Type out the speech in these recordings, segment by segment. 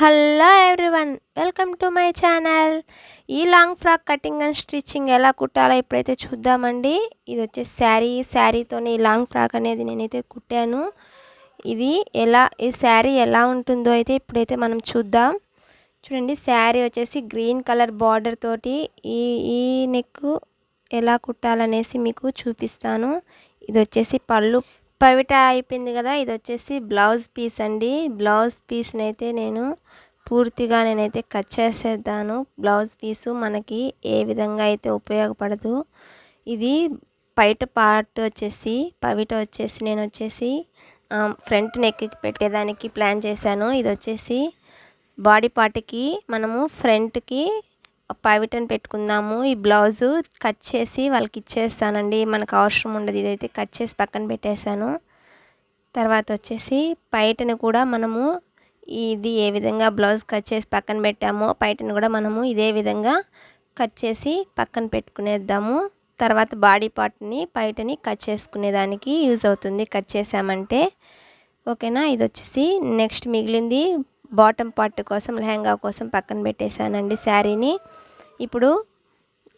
Hello everyone welcome to my channel. ఈ long frock cutting and stitching ఎలా కుట్టాలో ఇప్పుడైతే చూద్దామండి. ఇది వచ్చేసి శారీ. శారీతోనే ఈ లాంగ్ ఫ్రాక్ అనేది నేనైతే కుట్టాను. ఇది ఎలా ఈ శారీ ఎలా ఉంటుందో అయితే ఇప్పుడైతే మనం చూద్దాం. చూడండి శారీ వచ్చేసి గ్రీన్ కలర్ బార్డర్ తోటి ఈ ఈ నెక్ ఎలా కుట్టాలనేసి మీకు చూపిస్తాను. ఇది వచ్చేసి పళ్ళు పవిట అయిపోయింది కదా ఇది వచ్చేసి బ్లౌజ్ పీస్ అండి. బ్లౌజ్ పీస్ని అయితే నేను పూర్తిగా నేనైతే కట్ చేసేద్దాను. బ్లౌజ్ పీసు మనకి ఏ విధంగా అయితే ఉపయోగపడదు. ఇది బయట పార్ట్ వచ్చేసి పవిట వచ్చేసి నేను వచ్చేసి ఫ్రంట్ నెక్కి పెట్టేదానికి ప్లాన్ చేశాను. ఇది వచ్చేసి బాడీ పార్ట్కి మనము ఫ్రంట్కి పవిటని పెట్టుకుందాము. ఈ బ్లౌజు కట్ చేసి వాళ్ళకి ఇచ్చేస్తానండి. మనకు అవసరం ఉండదు. ఇదైతే కట్ చేసి పక్కన పెట్టేశాను. తర్వాత వచ్చేసి పైటని కూడా మనము ఇది ఏ విధంగా బ్లౌజ్ కట్ చేసి పక్కన పెట్టామో పైటను కూడా మనము ఇదే విధంగా కట్ చేసి పక్కన పెట్టుకునేద్దాము. తర్వాత బాడీ పార్ట్ని పైటని కట్ చేసుకునేదానికి యూజ్ అవుతుంది. కట్ చేసామంటే. ఓకేనా? ఇది వచ్చేసి నెక్స్ట్ మిగిలింది బాటమ్ పార్ట్ కోసం లెహంగా కోసం పక్కన పెట్టేశానండి శారీని. ఇప్పుడు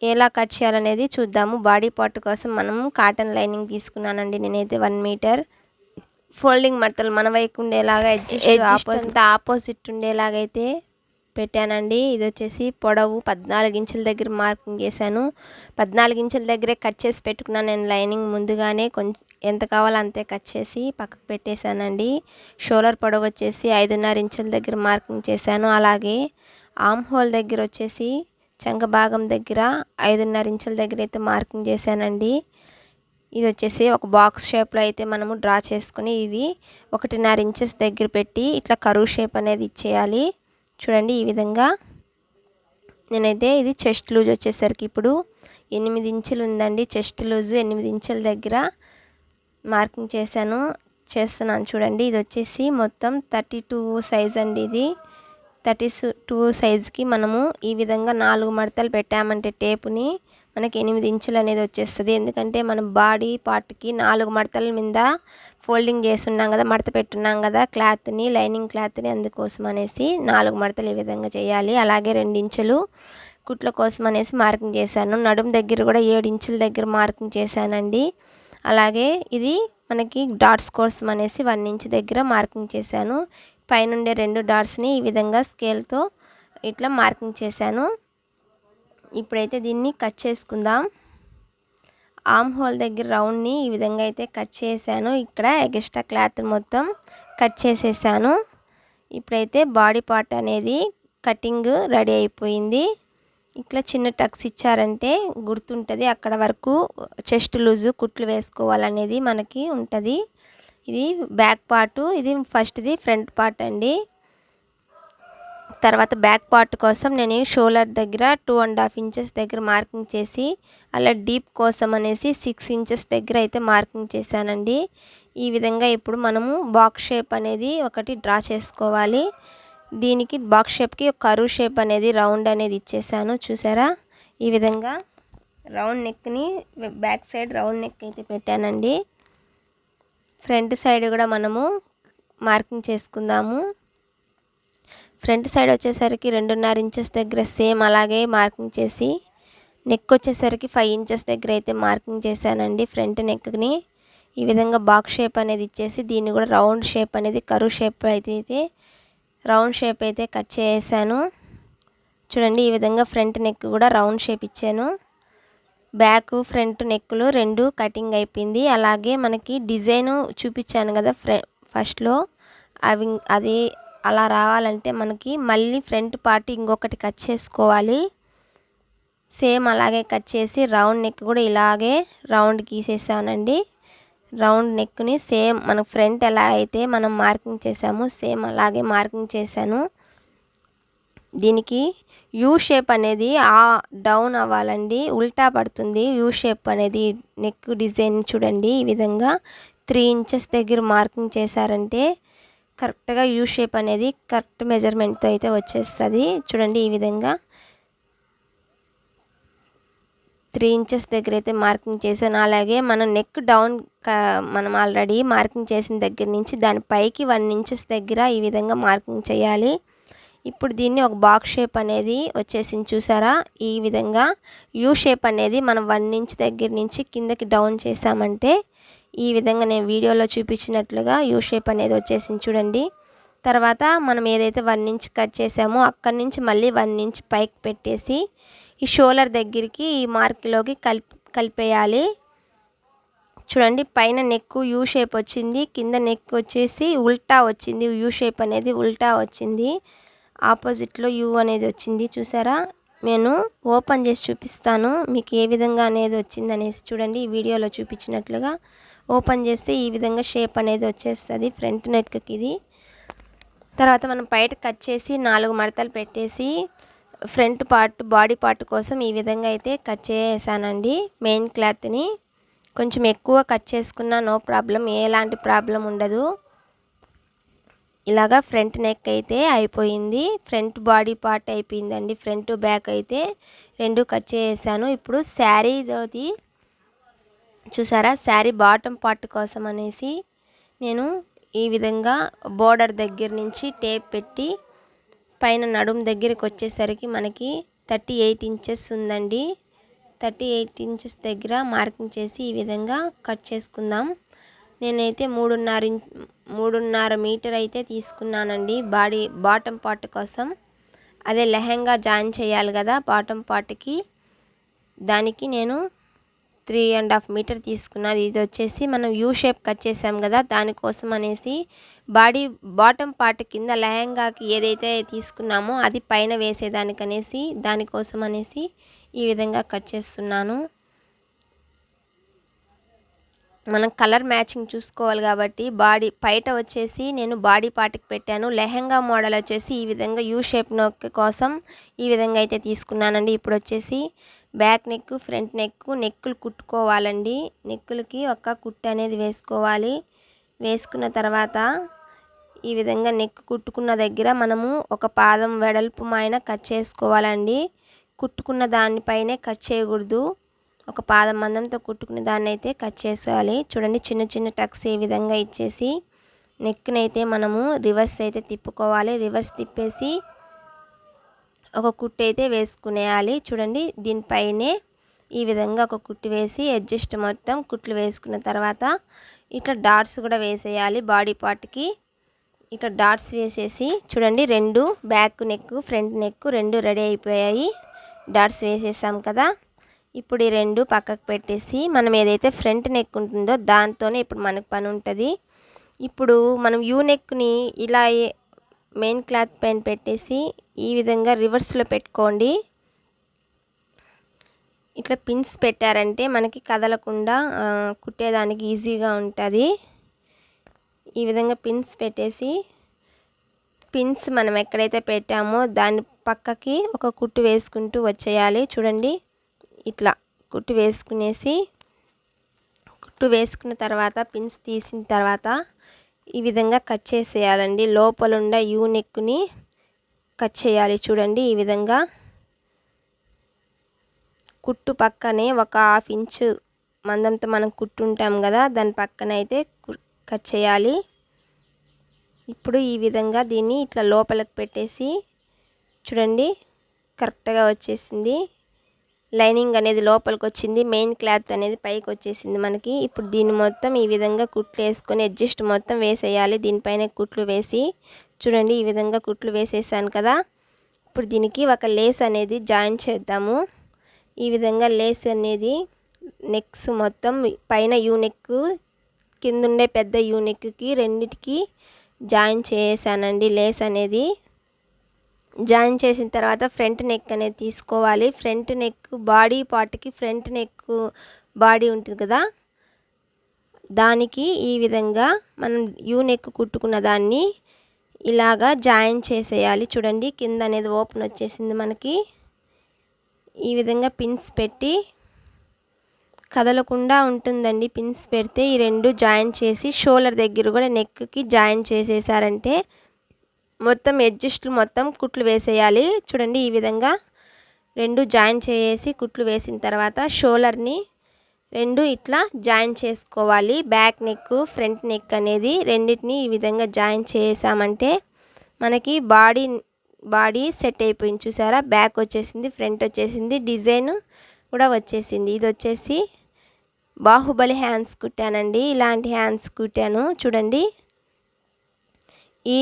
ఎలా కట్ చేయాలనేది చూద్దాము. బాడీ పార్ట్ కోసం మనము కాటన్ లైనింగ్ తీసుకున్నానండి నేనైతే వన్ మీటర్. ఫోల్డింగ్ మడతలు మన వైపు ఉండేలాగా ఆపోజిట్ ఆపోజిట్ ఉండేలాగైతే పెట్టానండి. ఇది వచ్చేసి పొడవు పద్నాలుగు ఇంచుల దగ్గర మార్కింగ్ చేశాను. పద్నాలుగు ఇంచుల దగ్గరే కట్ చేసి పెట్టుకున్నాను. నేను లైనింగ్ ముందుగానే కొంచెం ఎంత కావాలో అంతే కట్ చేసి పక్కకు పెట్టేశానండి. షోలర్ పొడవు వచ్చేసి ఐదున్నర ఇంచుల దగ్గర మార్కింగ్ చేశాను. అలాగే ఆమ్ హోల్ దగ్గర వచ్చేసి చంక భాగం దగ్గర ఐదున్నర ఇంచుల దగ్గర అయితే మార్కింగ్ చేశానండి. ఇది వచ్చేసి ఒక బాక్స్ షేప్లో అయితే మనము డ్రా చేసుకుని ఇది ఒకటిన్నర ఇంచెస్ దగ్గర పెట్టి ఇట్లా కరువు షేప్ అనేది ఇచ్చేయాలి. చూడండి ఈ విధంగా. నేనైతే ఇది చెస్ట్ లూజ్ వచ్చేసరికి ఇప్పుడు ఎనిమిది ఇంచులు ఉందండి. చెస్ట్ లూజు ఎనిమిది ఇంచుల దగ్గర మార్కింగ్ చేశాను. చేస్తున్నాను చూడండి. ఇది వచ్చేసి మొత్తం థర్టీ టూ సైజ్ అండి ఇది. థర్టీ టూ సైజ్కి మనము ఈ విధంగా నాలుగు మడతలు పెట్టామంటే టేపుని. మనకి ఎనిమిది ఇంచులు అనేది వచ్చేస్తుంది. ఎందుకంటే మనం బాడీ పార్ట్కి నాలుగు మడతల మీద ఫోల్డింగ్ చేస్తున్నాం కదా మడత పెట్టున్నాం కదా క్లాత్ని లైనింగ్ క్లాత్ని అందుకోసం అనేసి నాలుగు మడతలు ఈ విధంగా చేయాలి. అలాగే రెండు ఇంచులు కుట్ల కోసం అనేసి మార్కింగ్ చేశాను. నడుము దగ్గర కూడా ఏడు ఇంచుల దగ్గర మార్కింగ్ చేశానండి. అలాగే ఇది మనకి డాట్స్ కోసం అనేసి వన్ ఇంచ్ దగ్గర మార్కింగ్ చేశాను. పైనుండే రెండు డాట్స్ని ఈ విధంగా స్కేల్తో ఇట్లా మార్కింగ్ చేశాను. ఇప్పుడైతే దీన్ని కట్ చేసుకుందాం. ఆమ్ హోల్ దగ్గర రౌండ్ని ఈ విధంగా అయితే కట్ చేశాను. ఇక్కడ ఎగస్ట్రా క్లాత్ మొత్తం కట్ చేసేసాను. ఇప్పుడైతే బాడీ పార్ట్ అనేది కటింగ్ రెడీ అయిపోయింది. ఇట్లా చిన్న టక్స్ ఇచ్చారంటే గుర్తుంటుంది. అక్కడ వరకు చెస్ట్ లూజు కుట్లు వేసుకోవాలనేది మనకి ఉంటుంది. ఇది బ్యాక్ పార్టు ఇది ఫస్ట్ది ఫ్రంట్ పార్ట్ అండి. తర్వాత బ్యాక్ పార్ట్ కోసం నేను షోల్డర్ దగ్గర టూ అండ్ హాఫ్ ఇంచెస్ దగ్గర మార్కింగ్ చేసి అలా డీప్ కోసం అనేసి సిక్స్ ఇంచెస్ దగ్గర అయితే మార్కింగ్ చేశానండి. ఈ విధంగా ఇప్పుడు మనము బాక్స్ షేప్ అనేది ఒకటి డ్రా చేసుకోవాలి. దీనికి బాక్స్ షేప్కి ఒక కరువు షేప్ అనేది రౌండ్ అనేది ఇచ్చేసాను చూసారా? ఈ విధంగా రౌండ్ నెక్ని బ్యాక్ సైడ్ రౌండ్ నెక్ అయితే పెట్టానండి. ఫ్రంట్ సైడ్ కూడా మనము మార్కింగ్ చేసుకుందాము. ఫ్రంట్ సైడ్ వచ్చేసరికి రెండున్నర ఇంచెస్ దగ్గర సేమ్ అలాగే మార్కింగ్ చేసి నెక్ వచ్చేసరికి ఫైవ్ ఇంచెస్ దగ్గర అయితే మార్కింగ్ చేశానండి ఫ్రంట్ నెక్ని. ఈ విధంగా బాక్స్ షేప్ అనేది ఇచ్చేసి దీన్ని కూడా రౌండ్ షేప్ అనేది కరువు షేప్ అయితే రౌండ్ షేప్ అయితే కట్ చేసాను. చూడండి ఈ విధంగా ఫ్రంట్ నెక్ కూడా రౌండ్ షేప్ ఇచ్చాను. బ్యాక్ ఫ్రంట్ నెక్కులు రెండు కటింగ్ అయిపోయింది. అలాగే మనకి డిజైన్ చూపించాను కదా ఫ్ర ఫస్ట్లో. అవి అది అలా రావాలంటే మనకి మళ్ళీ ఫ్రంట్ పార్ట్ ఇంకొకటి కట్ చేసుకోవాలి. సేమ్ అలాగే కట్ చేసి రౌండ్ నెక్ కూడా ఇలాగే రౌండ్ గీసేసానండి. రౌండ్ నెక్ని సేమ్ మన ఫ్రంట్ ఎలా అయితే మనం మార్కింగ్ చేసామో సేమ్ అలాగే మార్కింగ్ చేశాను. దీనికి యూ షేప్ అనేది ఆ డౌన్ అవ్వాలండి. ఉల్టా పడుతుంది యూ షేప్ అనేది. నెక్ డిజైన్ చూడండి ఈ విధంగా త్రీ ఇంచెస్ దగ్గర మార్కింగ్ చేశారంటే కరెక్ట్గా యూ షేప్ అనేది కరెక్ట్ మెజర్మెంట్తో అయితే వచ్చేస్తుంది. చూడండి ఈ విధంగా త్రీ ఇంచెస్ దగ్గర అయితే మార్కింగ్ చేశాను. అలాగే మనం నెక్ డౌన్ మనం ఆల్రెడీ మార్కింగ్ చేసిన దగ్గర నుంచి దాని పైకి వన్ ఇంచెస్ దగ్గర ఈ విధంగా మార్కింగ్ చేయాలి. ఇప్పుడు దీన్ని ఒక బాక్స్ షేప్ అనేది వచ్చేసింది చూసారా? ఈ విధంగా యూ షేప్ అనేది మనం వన్ ఇంచ్ దగ్గర నుంచి కిందకి డౌన్ చేసామంటే ఈ విధంగా నేను వీడియోలో చూపించినట్లుగా యూ షేప్ అనేది వచ్చేసింది చూడండి. తర్వాత మనం ఏదైతే వన్ ఇంచ్ కట్ చేసామో అక్కడి నుంచి మళ్ళీ వన్ ఇంచ్ పైకి పెట్టేసి ఈ షోలర్ దగ్గరికి ఈ మార్క్లోకి కలిపి కలిపేయాలి. చూడండి పైన నెక్ యూ షేప్ వచ్చింది కింద నెక్ వచ్చేసి ఉల్టా వచ్చింది యూ షేప్ అనేది ఉల్టా వచ్చింది ఆపోజిట్లో యూ అనేది వచ్చింది చూసారా? నేను ఓపెన్ చేసి చూపిస్తాను మీకు ఏ విధంగా అనేది వచ్చింది అనేసి చూడండి ఈ వీడియోలో చూపించినట్లుగా. ఓపెన్ చేస్తే ఈ విధంగా షేప్ అనేది వచ్చేస్తుంది ఫ్రంట్ నెక్కి ఇది. తర్వాత మనం బయట కట్ చేసి నాలుగు మడతలు పెట్టేసి ఫ్రంట్ పార్ట్ బాడీ పార్ట్ కోసం ఈ విధంగా అయితే కట్ చేసానండి మెయిన్ క్లాత్ని. కొంచెం ఎక్కువ కట్ చేసుకున్నా నో ప్రాబ్లం ఎలాంటి ప్రాబ్లం ఉండదు. ఇలాగా ఫ్రంట్ నెక్ అయితే అయిపోయింది ఫ్రంట్ బాడీ పార్ట్ అయిపోయిందండి ఫ్రంట్ బ్యాక్ అయితే రెండు కట్ చేసాను. ఇప్పుడు శారీది చూసారా? శారీ బాటమ్ పార్ట్ కోసం అనేసి నేను ఈ విధంగా బోర్డర్ దగ్గర నుంచి టేప్ పెట్టి పైన నడుము దగ్గరికి వచ్చేసరికి మనకి థర్టీ ఎయిట్ ఇంచెస్ ఉందండి. థర్టీ ఎయిట్ ఇంచెస్ దగ్గర మార్కింగ్ చేసి ఈ విధంగా కట్ చేసుకుందాం. నేనైతే మూడున్నర మూడున్నర మీటర్ అయితే తీసుకున్నానండి బాడీ బాటమ్ పార్ట్ కోసం. అదే లెహంగా జాయిన్ చేయాలి కదా బాటమ్ పార్ట్కి. దానికి నేను త్రీ అండ్ హాఫ్ మీటర్ తీసుకున్నది. ఇది వచ్చేసి మనం యూ షేప్ కట్ చేసాం కదా దానికోసం అనేసి బాడీ బాటమ్ పార్ట్ కింద లెహంగాకి ఏదైతే తీసుకున్నామో అది పైన వేసేదానికనేసి దానికోసం అనేసి ఈ విధంగా కట్ చేస్తున్నాను. మనం కలర్ మ్యాచింగ్ చూసుకోవాలి కాబట్టి బాడీ బయట వచ్చేసి నేను బాడీ పార్ట్కి పెట్టాను. లెహెంగా మోడల్ వచ్చేసి ఈ విధంగా యూ షేప్ నెక్ కోసం ఈ విధంగా అయితే తీసుకున్నానండి. ఇప్పుడు వచ్చేసి బ్యాక్ నెక్ ఫ్రంట్ నెక్ నెక్కులు కుట్టుకోవాలండి. నెక్కులకి ఒక కుట్టు అనేది వేసుకోవాలి. వేసుకున్న తర్వాత ఈ విధంగా నెక్ కుట్టుకున్న దగ్గర మనము ఒక పాదం వెడల్పు మాయన కట్ చేసుకోవాలండి. కుట్టుకున్న దానిపైనే కట్ చేయకూడదు. ఒక పాదం మందంతో కుట్టుకుని దాన్ని అయితే కట్ చేసుకోవాలి చూడండి చిన్న చిన్న టక్స్ ఈ విధంగా ఇచ్చేసి నెక్నైతే మనము రివర్స్ అయితే తిప్పుకోవాలి. రివర్స్ తిప్పేసి ఒక కుట్టు అయితే వేసుకునేయాలి. చూడండి దీనిపైనే ఈ విధంగా ఒక కుట్టు వేసి అడ్జస్ట్ మొత్తం కుట్లు వేసుకున్న తర్వాత ఇట్లా డాట్స్ కూడా వేసేయాలి బాడీ పార్ట్కి ఇట్లా డాట్స్ వేసేసి చూడండి రెండు బ్యాక్ నెక్ ఫ్రంట్ నెక్ రెండు రెడీ అయిపోయాయి. డాట్స్ వేసేసాం కదా. ఇప్పుడు ఈ రెండు పక్కకు పెట్టేసి మనం ఏదైతే ఫ్రంట్ నెక్ ఉంటుందో దాంతోనే ఇప్పుడు మనకు పని ఉంటుంది. ఇప్పుడు మనం యూ నెక్ని ఇలా మెయిన్ క్లాత్ పైన పెట్టేసి ఈ విధంగా రివర్స్లో పెట్టుకోండి. ఇట్లా పిన్స్ పెట్టారంటే మనకి కదలకుండా కుట్టేదానికి ఈజీగా ఉంటుంది. ఈ విధంగా పిన్స్ పెట్టేసి పిన్స్ మనం ఎక్కడైతే పెట్టామో దాని పక్కకి ఒక కుట్టు వేసుకుంటూ వచ్చేయాలి. చూడండి. ఇట్లా కుట్టు వేసుకునేసి కుట్టు వేసుకున్న తర్వాత పిన్స్ తీసిన తర్వాత ఈ విధంగా కట్ చేసేయాలండి. లోపలుండ యూ నెక్ని కట్ చేయాలి చూడండి. ఈ విధంగా కుట్టు పక్కనే ఒక హాఫ్ ఇంచు మందంతో మనం కుట్టుంటాం కదా దాని పక్కన అయితే కట్ చేయాలి. ఇప్పుడు ఈ విధంగా దీన్ని ఇట్లా లోపలికి పెట్టేసి చూడండి కరెక్ట్గా వచ్చేసింది. లైనింగ్ అనేది లోపలికి వచ్చింది మెయిన్ క్లాత్ అనేది పైకి వచ్చేసింది మనకి. ఇప్పుడు దీన్ని మొత్తం ఈ విధంగా కుట్లు వేసుకొని అడ్జస్ట్ మొత్తం వేసేయాలి. దీనిపైన కుట్లు వేసి చూడండి ఈ విధంగా కుట్లు వేసేసాను కదా. ఇప్పుడు దీనికి ఒక లేస్ అనేది జాయిన్ చేద్దాము. ఈ విధంగా లేస్ అనేది నెక్స్ మొత్తం పైన యూనెక్ కిందుండే పెద్ద యూనెక్కి రెండిటికి జాయిన్ చేసానండి లేస్ అనేది. జాయిన్ చేసిన తర్వాత ఫ్రంట్ నెక్ అనేది తీసుకోవాలి. ఫ్రంట్ నెక్ బాడీ పార్ట్కి ఫ్రంట్ నెక్ బాడీ ఉంటుంది కదా? దానికి ఈ విధంగా మనం యూ నెక్ కుట్టుకున్న దాన్ని ఇలాగా జాయిన్ చేసేయాలి. చూడండి కింద అనేది ఓపెన్ వచ్చేసింది మనకి. ఈ విధంగా పిన్స్ పెట్టి కదలకుండా ఉంటుందండి పిన్స్ పెడితే ఈ రెండు జాయిన్ చేసి షోల్డర్ దగ్గర కూడా నెక్కి జాయిన్ చేసేసారంటే మొత్తం అడ్జస్ట్లు మొత్తం కుట్లు వేసేయాలి. చూడండి ఈ విధంగా రెండు జాయిన్ చేసి కుట్లు వేసిన తర్వాత షోలర్ని రెండు ఇట్లా జాయిన్ చేసుకోవాలి. బ్యాక్ నెక్ ఫ్రంట్ నెక్ అనేది రెండింటిని ఈ విధంగా జాయిన్ చేసామంటే మనకి బాడీ బాడీ సెట్ అయిపోయింది. చూసారా? బ్యాక్ వచ్చేసింది ఫ్రంట్ వచ్చేసింది డిజైన్ కూడా వచ్చేసింది. ఇది వచ్చేసి బాహుబలి హ్యాండ్స్ కుట్టానండి. ఇలాంటి హ్యాండ్స్ కుట్టాను. చూడండి. ఈ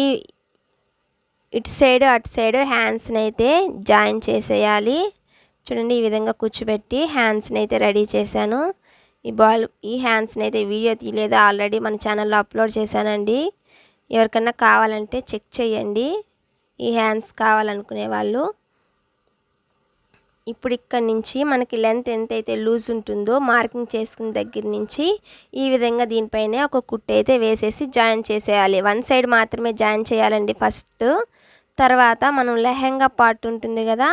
ఇటు సైడ్ అటు సైడ్ హ్యాండ్స్ని అయితే జాయిన్ చేసేయాలి. చూడండి ఈ విధంగా కూర్చోబెట్టి హ్యాండ్స్ని అయితే రెడీ చేశాను. ఈ బాల్ ఈ హ్యాండ్స్ని అయితే వీడియో తీయలేదు. ఆల్రెడీ మన ఛానల్లో అప్లోడ్ చేశానండి. ఎవరికన్నా కావాలంటే చెక్ చేయండి. ఈ హ్యాండ్స్ కావాలనుకునే వాళ్ళు ఇప్పుడు ఇక్కడ నుంచి మనకి లెంత్ ఎంత అయితే లూజ్ ఉంటుందో మార్కింగ్ చేసుకున్న దగ్గర నుంచి ఈ విధంగా దీనిపైనే ఒక కుట్టు అయితే వేసేసి జాయిన్ చేసేయాలి. వన్ సైడ్ మాత్రమే జాయిన్ చేయాలండి ఫస్ట్. తర్వాత మనం లెహంగా పార్ట్ ఉంటుంది కదా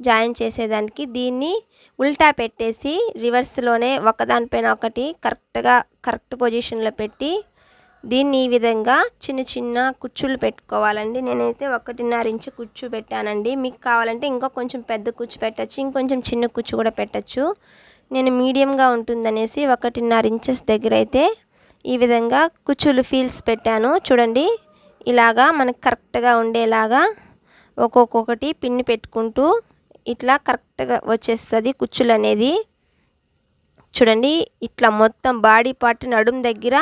జాయిన్ చేసేదానికి దీన్ని ఉల్టా పెట్టేసి రివర్స్లోనే ఒకదానిపైన ఒకటి కరెక్ట్గా కరెక్ట్ పొజిషన్లో పెట్టి దీన్ని ఈ విధంగా చిన్న చిన్న కుచ్చులు పెట్టుకోవాలండి. నేనైతే ఒకటిన్నర ఇంచు కుచ్చు పెట్టానండి. మీకు కావాలంటే ఇంకా కొంచెం పెద్ద కుచ్చు పెట్టచ్చు ఇంకొంచెం చిన్న కుచ్చు కూడా పెట్టచ్చు. నేను మీడియంగా ఉంటుందనేసి ఒకటిన్నర ఇంచెస్ దగ్గర అయితే ఈ విధంగా కుచ్చులు ఫీల్స్ పెట్టాను. చూడండి ఇలాగా మనకు కరెక్ట్గా ఉండేలాగా ఒక్కొక్కటి పిన్ని పెట్టుకుంటూ ఇట్లా కరెక్ట్గా వచ్చేస్తుంది కుచ్చులు అనేది చూడండి ఇట్లా మొత్తం బాడీ పార్ట్ నడుం దగ్గర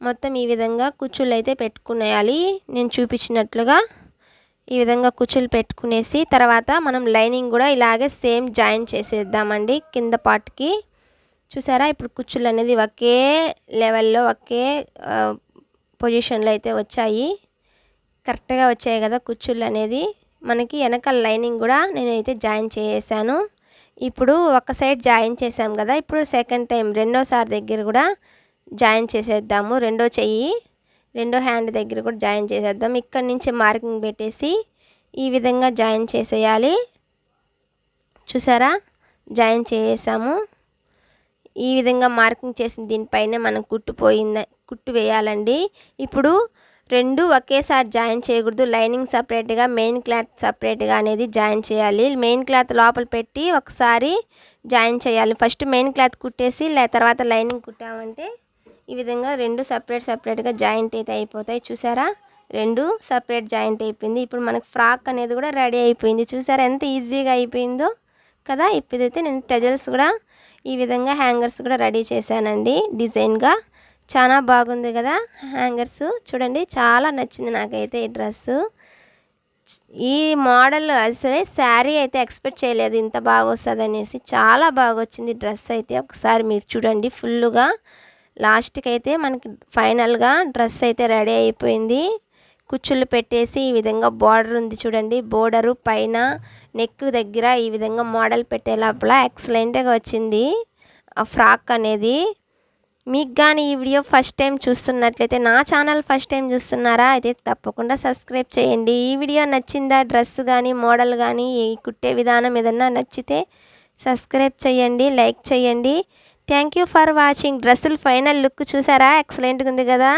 మొత్తం ఈ విధంగా కుచ్చులు అయితే పెట్టుకునేయాలి. నేను చూపించినట్లుగా ఈ విధంగా కుచ్చులు పెట్టుకునేసి తర్వాత మనం లైనింగ్ కూడా ఇలాగే సేమ్ జాయిన్ చేసేద్దామండి కింద పార్ట్కి. చూసారా ఇప్పుడు కుచ్చులు అనేది ఒకే లెవెల్లో ఒకే పొజిషన్లో అయితే వచ్చాయి. కరెక్ట్గా వచ్చాయి కదా కుచ్చులు అనేది. మనకి వెనక లైనింగ్ కూడా నేనైతే జాయిన్ చేసాను ఇప్పుడు ఒక సైడ్ జాయిన్ చేసాం కదా ఇప్పుడు సెకండ్ టైం రెండోసారి దగ్గర కూడా జాయిన్ చేసేద్దాము. రెండో చెయ్యి రెండో హ్యాండ్ దగ్గర కూడా జాయిన్ చేసేద్దాం. ఇక్కడ నుంచి మార్కింగ్ పెట్టేసి ఈ విధంగా జాయిన్ చేసేయాలి. చూసారా? జాయిన్ చేసాము ఈ విధంగా మార్కింగ్ చేసిన దీనిపైన మనం కుట్టు పోయింది కుట్టు వేయాలండి. ఇప్పుడు రెండు ఒకేసారి జాయిన్ చేయకూడదు. లైనింగ్ సపరేట్గా మెయిన్ క్లాత్ సపరేట్గా అనేది జాయిన్ చేయాలి. మెయిన్ క్లాత్ లోపల పెట్టి ఒకసారి జాయిన్ చేయాలి. ఫస్ట్ మెయిన్ క్లాత్ కుట్టేసి తర్వాత లైనింగ్ కుట్టామంటే ఈ విధంగా రెండు సపరేట్ సపరేట్గా జాయింట్ అయితే అయిపోతాయి. చూసారా? రెండు సపరేట్ జాయింట్ అయిపోయింది. ఇప్పుడు మనకు ఫ్రాక్ అనేది కూడా రెడీ అయిపోయింది. చూసారా ఎంత ఈజీగా అయిపోయిందో కదా? ఇప్పుడైతే నేను టజల్స్ కూడా ఈ విధంగా హ్యాంగర్స్ కూడా రెడీ చేశానండి. డిజైన్గా చాలా బాగుంది కదా హ్యాంగర్స్ చూడండి చాలా నచ్చింది నాకైతే ఈ డ్రెస్సు ఈ మోడల్ అసలే శారీ అయితే ఎక్స్పెక్ట్ చేయలేదు. ఇంత బాగా వస్తుంది అనేసి చాలా బాగా వచ్చింది డ్రెస్ అయితే. ఒకసారి మీరు చూడండి ఫుల్గా లాస్ట్కి అయితే మనకి ఫైనల్గా డ్రెస్ అయితే రెడీ అయిపోయింది. కుచ్చులు పెట్టేసి ఈ విధంగా బార్డర్ ఉంది చూడండి. బోర్డరు పైన నెక్ దగ్గర ఈ విధంగా మోడల్ పెట్టే లోపల ఎక్సలెంట్గా వచ్చింది. ఆ ఫ్రాక్ అనేది మీకు కానీ ఈ వీడియో ఫస్ట్ టైం చూస్తున్నట్లయితే నా ఛానల్ ఫస్ట్ టైం చూస్తున్నారా అయితే తప్పకుండా సబ్స్క్రైబ్ చేయండి. ఈ వీడియో నచ్చిందా డ్రెస్ కానీ మోడల్ కానీ ఈ కుట్టే విధానం ఏదన్నా నచ్చితే సబ్స్క్రైబ్ చేయండి లైక్ చేయండి. థ్యాంక్ యూ ఫర్ వాచింగ్ డ్రెస్సులు ఫైనల్ లుక్ చూసారా? ఎక్సలెంట్గా ఉంది కదా?